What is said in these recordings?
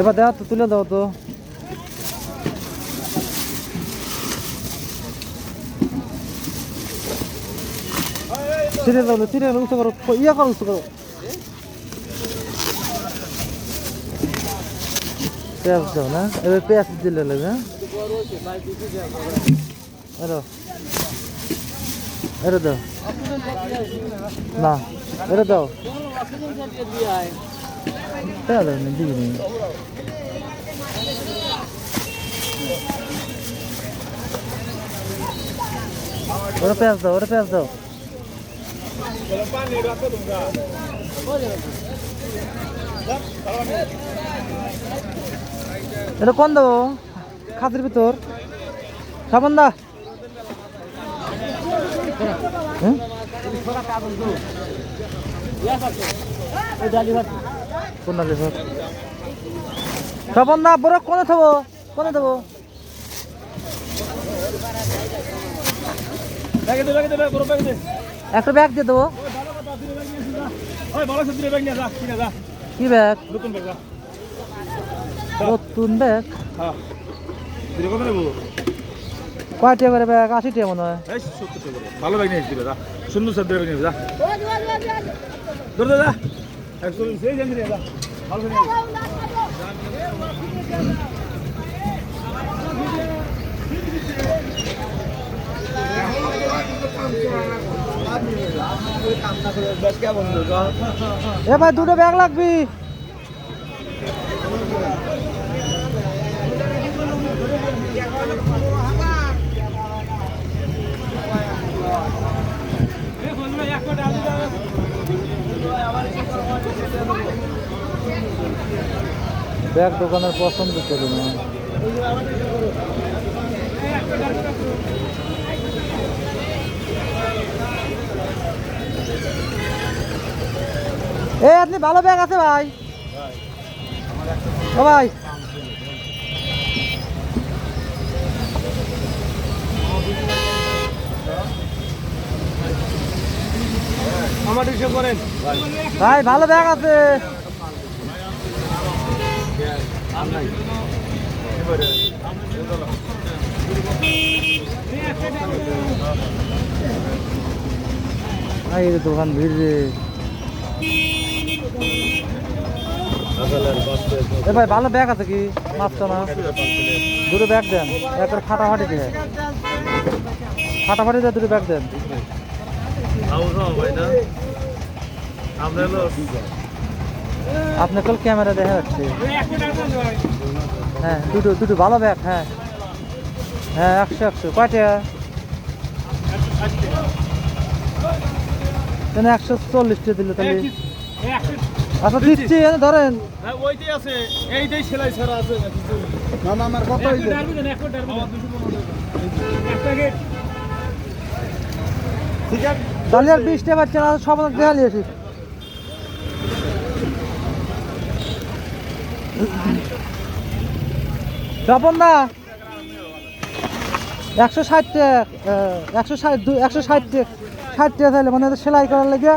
এবার দেওয়া তো তুলে দাও তো। ছিঁড়ে দাও ছিঁড়ে উঁচু করো ইয়ে করো, উঁচু করো। পেঁয়াজ দাও না? এবার পেঁয়াজ দিলে লাগবে হ্যাঁ? এরো দাও। না, এরো দাও। দিবি নি ওরা পেঁয়াজ দাও ওরা পেঁয়াজ দাও এটা কোন দেবো খাতির ভিতর সাবান দা হুম? কোন ডালি ভাত সাবান দা, বড় কোনে থাকব কোনে বড় একটা ব্যাগ দিয়ে দেবো। কি ব্যাগ? নতুন ব্যাগ। নতুন ব্যাগ কয় করে ব্যাগ? আশি টাকা মনে হয়। ভালো ব্যাগ নিয়ে সুন্দর সব ব্যাগ নিয়ে যা। এ ভাই দুটো ব্যাগ লাগবি। ব্যাগ দোকানের পছন্দ করে না। এ আপনি ভালো ব্যাগ আছে ভাই। ও ভাই। আমার করেন। ভাই ভালো ব্যাগ আছে। এই দোকান ভিড় রে। এ ভাই ভালো ব্যাগ আছে কি? মাছটা না দুটো ব্যাগ দেন। একবার ফাটাফাটি দিয়ে। ফাটাফাটি দিয়ে দুটো ব্যাগ দেন। আমরা হলো আপনি কল ক্যামেরা দেখা যাচ্ছে। হ্যাঁ দুটো দুটো ভালো ব্যাগ হ্যাঁ। হ্যাঁ একশো একশো। কয়টা? একশো চল্লিশটা দিল তাহলে। আচ্ছা দিচ্ছি এনে ধরেন। হ্যাঁ তাহলে আর বিশটা বাচ্চা সব দেখা নিয়ে স্বপন দা। একশো ষাট একশো ষাট দু একশো ষাট ষাট টাকা তাহলে মানে সেলাই করার লেগে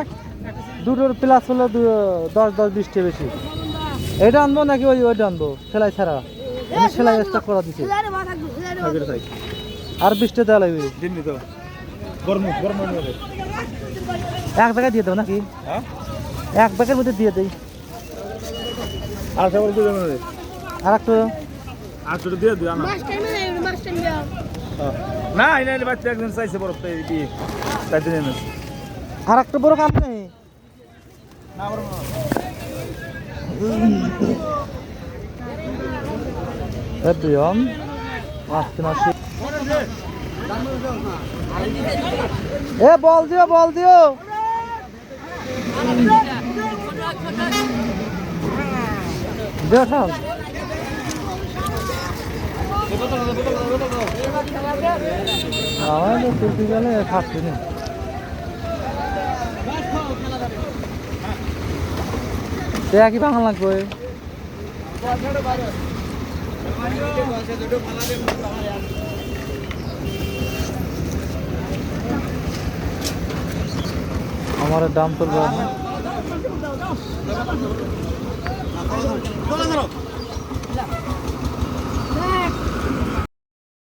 দুটোর প্লাস হলো দু- দশ দশ বিশটা বেশি। এটা আনব নাকি ওই ওইটা আনব সেলাই ছাড়া? সেলাই স্টার্ট করা দিচ্ছি আর বিশটা দেওয়া লাগবে। তো গরম গরম এক জায়গায় দিয়ে দেবো নাকি? হ্যাঁ? এক ব্যাগের মধ্যে দিয়ে দেই। আর সবার দিয়ে আর একটু আর ছোট দিয়ে দিও না। না এই নাই বাচ্চা একজন চাইছে তাই কি চাইতে নেন আর একটা বড় কাম নেই। না দুজন আসতে মাসি এ বল দিও বল আমার তো তুলতে গেলে থাকছি না একই ভাঙা লাগবে আমার দাম 편한 사람.